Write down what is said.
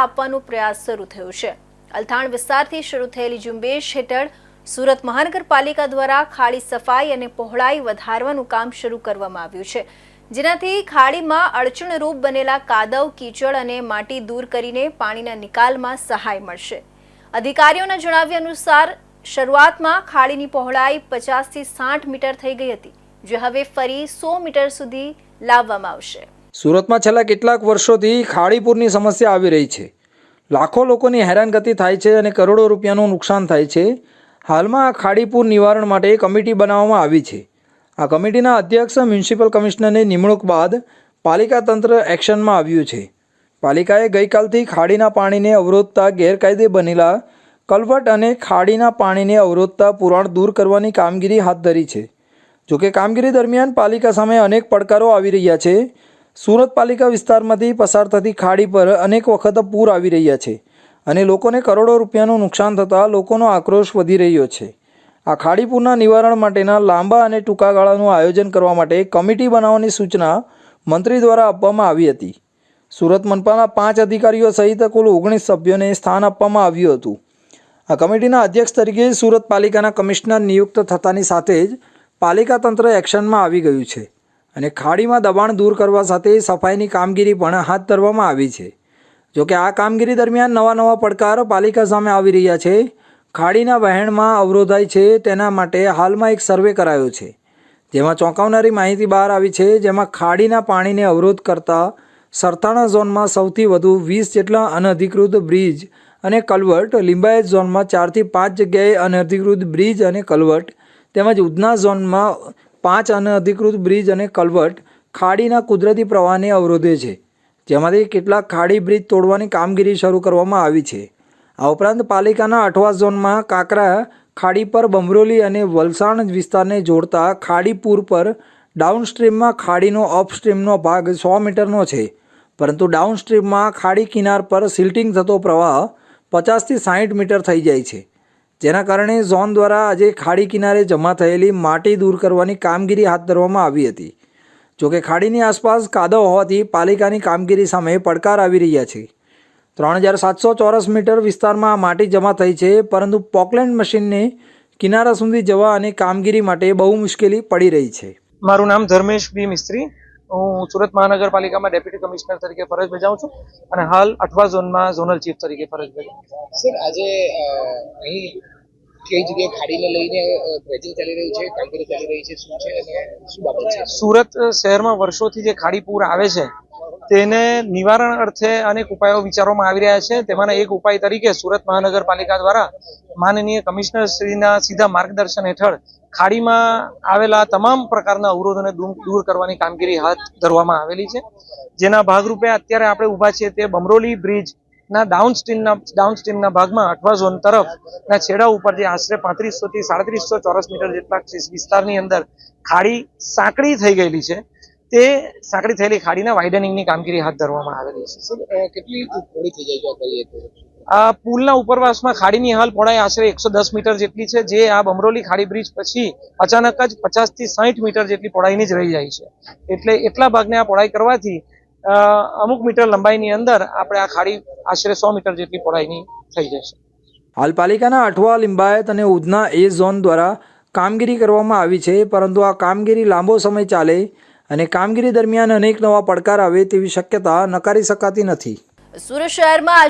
કાપવાનો પ્રયાસ શરૂ થયો છે. અલથાણ વિસ્તારથી શરૂ થયેલી ઝુંબેશ હેઠળ સુરત મહાનગરપાલિકા દ્વારા ખાડી સફાઈ અને પહોળાઈ વધારવાનું કામ શરૂ કરવામાં આવ્યું છે. જેનાથી ખાડીમાં અડચણરૂપ બનેલા કાદવ, કીચડ અને માટી દૂર કરીને પાણીના નિકાલમાં સહાય મળશે. અધિકારીઓના જણાવ્યા અનુસાર, શરૂઆતમાં ખાડીની પહોળાઈ પચાસથી સાઠ મીટર થઈ ગઈ હતી, જે હવે ફરી સો મીટર સુધી લાવવામાં આવશે. સુરતમાં છેલ્લા કેટલાક વર્ષોથી ખાડીપૂરની સમસ્યા આવી રહી છે. લાખો લોકોની હેરાનગતિ થાય છે અને કરોડો રૂપિયાનું નુકસાન થાય છે. હાલમાં આ ખાડીપૂર નિવારણ માટે કમિટી બનાવવામાં આવી છે. આ કમિટીના અધ્યક્ષ મ્યુનિસિપલ કમિશનરની નિમણૂક બાદ પાલિકા તંત્ર એક્શનમાં આવ્યું છે. પાલિકાએ ગઈકાલથી ખાડીના પાણીને અવરોધતા ગેરકાયદે બનેલા કલવટ અને ખાડીના પાણીને અવરોધતા પુરાણ દૂર કરવાની કામગીરી હાથ ધરી છે. જોકે કામગીરી દરમિયાન પાલિકા સામે અનેક પડકારો આવી રહ્યા છે. સુરત પાલિકા વિસ્તારમાંથી પસાર થતી ખાડી પર અનેક વખત પૂર આવી રહ્યા છે અને લોકોને કરોડો રૂપિયાનું નુકસાન થતાં લોકોનો આક્રોશ વધી રહ્યો છે. આ ખાડીપૂરના નિવારણ માટેના લાંબા અને ટૂંકા ગાળાનું આયોજન કરવા માટે કમિટી બનાવવાની સૂચના મંત્રી દ્વારા આપવામાં આવી હતી. સુરત મનપાના પાંચ અધિકારીઓ સહિત કુલ ઓગણીસ સભ્યોને સ્થાન આપવામાં આવ્યું હતું. આ કમિટીના અધ્યક્ષ તરીકે સુરત પાલિકાના કમિશનર નિયુક્ત થતાની સાથે જ પાલિકા તંત્ર એક્શનમાં આવી ગયું છે. અને ખાડીમાં દબાણ દૂર કરવા સાથે સફાઈની કામગીરી પણ હાથ ધરવામાં આવી છે. જોકે આ કામગીરી દરમિયાન નવા નવા પડકાર પાલિકા સામે આવી રહ્યા છે. ખાડીના વહેણમાં અવરોધાય છે તેના માટે હાલમાં એક સર્વે કરાયો છે, જેમાં ચોંકાવનારી માહિતી બહાર આવી છે, જેમાં ખાડીના પાણીને અવરોધ કરતા સરથાણા ઝોનમાં સૌથી વધુ વીસ જેટલા અનઅધિકૃત બ્રિજ અને કલવર્ટ, લિંબાયત ઝોનમાં ચારથી પાંચ જગ્યાએ અનઅધિકૃત બ્રિજ અને કલવર્ટ તેમજ ઉધના ઝોનમાં પાંચ અનઅધિકૃત બ્રિજ અને કલવર્ટ ખાડીના કુદરતી પ્રવાહને અવરોધે છે, જેમાંથી કેટલાક ખાડી બ્રિજ તોડવાની કામગીરી શરૂ કરવામાં આવી છે. આ ઉપરાંત પાલિકાના અઠવા ઝોનમાં કાકરા ખાડી પર બમરોલી અને વલસાડ વિસ્તારને જોડતા ખાડીપુર પર ડાઉનસ્ટ્રીમમાં ખાડીનો અપસ્ટ્રીમનો ભાગ સો મીટરનો છે, પરંતુ ડાઉનસ્ટ્રીમમાં ખાડી કિનાર પર સિલ્ટિંગ થતો પ્રવાહ પચાસથી સાહીઠ મીટર થઈ જાય છે. જેના કારણે ઝોન દ્વારા આજે ખાડી કિનારે જમા થયેલી માટી દૂર કરવાની કામગીરી હાથ ધરવામાં આવી હતી. જોકે ખાડીની આસપાસ કાદવ હોવાથી પાલિકાની કામગીરી સામે પડકાર આવી રહ્યા છે. ત્રણ હજાર સાતસો ચોરસ મીટર વિસ્તારમાં આ માટી જમા થઈ છે, પરંતુ પોકલેન્ડ મશીનને કિનારા સુધી જવા અને કામગીરી માટે બહુ મુશ્કેલી પડી રહી છે. મારું નામ ધર્મેશ બી મિસ્ત્રી. હું સુરત મહાનગરપાલિકામાં ડેપ્યુટી કમિશનર તરીકે ફરજ બજાવું છું અને હાલ અઠવા ઝોનમાં ઝોનલ ચીફ તરીકે ફરજ બજાવું છું. સર આજે અહીં કઈ જગ્યાએ ખાડીને લઈને ડ્રેજિંગ ચાલી રહ્યું છે કામગીરી ચાલી રહી છે શું છે અને શું બાબત છે સુરત શહેરમાં વર્ષોથી જે ખાડી પૂર આવે છે તેને નિવારણ અર્થે અનેક ઉપાયો વિચારવામાં આવી રહ્યા છે. તેમાંના એક ઉપાય તરીકે સુરત મહાનગરપાલિકા દ્વારા માનનીય કમિશનર શ્રીના સીધા માર્ગદર્શન હેઠળ ખાડીમાં આવેલા તમામ પ્રકારના અવરોધોને દૂર કરવાની કામગીરી હાથ ધરવામાં આવેલી છે. જેના ભાગરૂપે અત્યારે આપણે ઊભા છીએ તે બમરોલી બ્રિજ ના ડાઉન સ્ટ્રીમના ડાઉન સ્ટ્રીમના ભાગમાં અઠવા ઝોન તરફ ના છેડા ઉપર જે આશરે પાંત્રીસો થી સાડત્રીસો ચોરસ મીટર જેટલા વિસ્તારની અંદર ખાડી સાંકડી થઈ ગયેલી છે. તે સાંકડી થયેલી ખાડીના વાઇડનિંગની કામગીરી હાથ ધરવામાં આવેલી છે. કેટલી થોડી થઈ જાય આ કરીએ આ પુલના ઉપરવાસમાં ખાડીની હાલ પહોળાઈ આશરે એકસો દસ મીટર જેટલી છે જે આ બમરોલી ખાડી બ્રિજ પછી અચાનક જ પચાસથી સાઠ મીટર જેટલી પહોળાઈની જ રહી જાય છે. એટલે એટલા ભાગને આ પહોળાઈ કરવાથી અમુક મીટર લંબાઈની અંદર આપણે આ ખાડી આશરે સો મીટર જેટલી પહોળાઈની થઈ જશે હાલ પાલિકાના અઠવા લિંબાયત અને ઉધના એ ઝોન દ્વારા કામગીરી કરવામાં આવી છે પરંતુ આ કામગીરી લાંબો સમય ચાલે અને કામગીરી દરમિયાન અનેક નવા પડકાર આવે તેવી શક્યતા નકારી શકાતી નથી. સુરત શહેરમાં